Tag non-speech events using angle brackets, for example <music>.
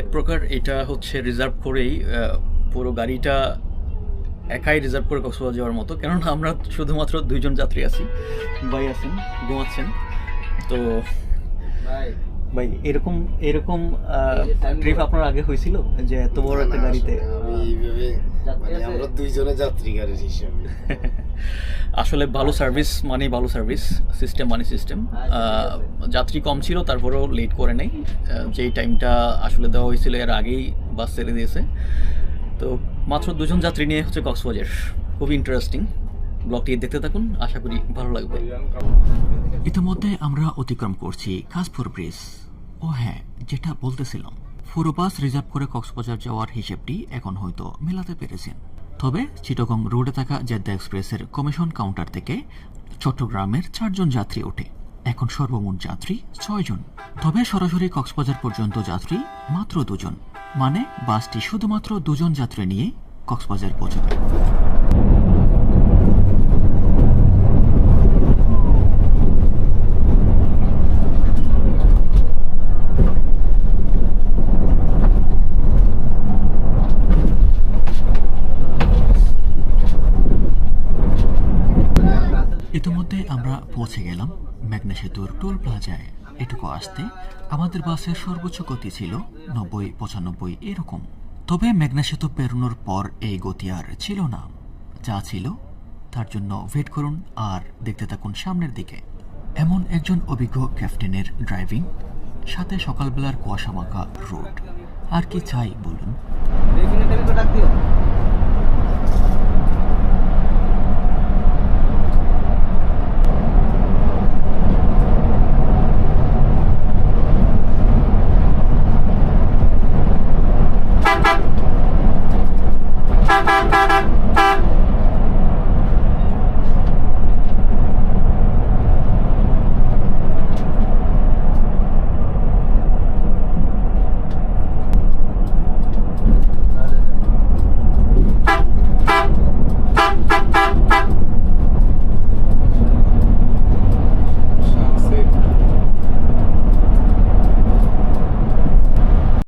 এক প্রকার এটা হচ্ছে রিজার্ভ করেই পুরো গাড়িটা একাই রিজার্ভ করে কক্সবাজার যাওয়ার মতো। কেননা আমরা শুধুমাত্র দুইজন যাত্রী আছি। ভাই আছেন ঘুমাচ্ছেন তো ভাই। এরকম এরকম ট্রিপ আপনার আগে হয়েছিল? যে এত বড় একটা গাড়িতে? আমি এইভাবে মানে আমরা দুইজনে যাত্রী গাড়ির হিসাবে। <laughs> আসলে ভালো সার্ভিস মানে ভালো সার্ভিস সিস্টেম মানে সিস্টেম যাত্রী কম ছিল, তারপরেও লেট করে নেই। যেই টাইমটা আসলে দেওয়া হয়েছিল এর আগেই বাস ছেড়ে দিয়েছে। তো মাত্র দুজন যাত্রী নিয়ে হচ্ছে কক্সবাজার। খুবই ইন্টারেস্টিং ব্লগটি দেখতে থাকুন, আশা করি ভালো লাগবে। ইতিমধ্যে আমরা অতিক্রম করছি কাশপুর ব্রিজ ও হ্যাঁ যেটা বলতেছিলাম। পুরো বাস রিজার্ভ করে কক্সবাজার যাওয়ার হিসেবটি এখন হয়তো মেলাতে পেরেছেন। তবে চিটগং রোডে থাকা জেদ্দা এক্সপ্রেসের কমিশন কাউন্টার থেকে চট্টগ্রামের চারজন যাত্রী ওঠে। এখন সর্বমোট যাত্রী ছয়জন তবে সরাসরি কক্সবাজার পর্যন্ত যাত্রী মাত্র দুজন। মানে বাসটি শুধুমাত্র দুজন যাত্রী নিয়ে কক্সবাজার পৌঁছবে। ইতিমধ্যে আমরা পৌঁছে গেলাম মেঘনা সেতুর টোল প্লাজায়। এটুকু আসতে আমাদের বাসের সর্বোচ্চ গতি ছিল নব্বই, পঁচানব্বই এরকম। তবে মেঘনা সেতু পেরোনোর পর এই গতি আর ছিল না। যা ছিল, তার জন্য ওয়েট করুন আর দেখতে থাকুন সামনের দিকে। এমন একজন অভিজ্ঞ ক্যাপ্টেনের ড্রাইভিং সাথে সকালবেলার কুয়াশা মাখা রোড আর কি চাই বলুন?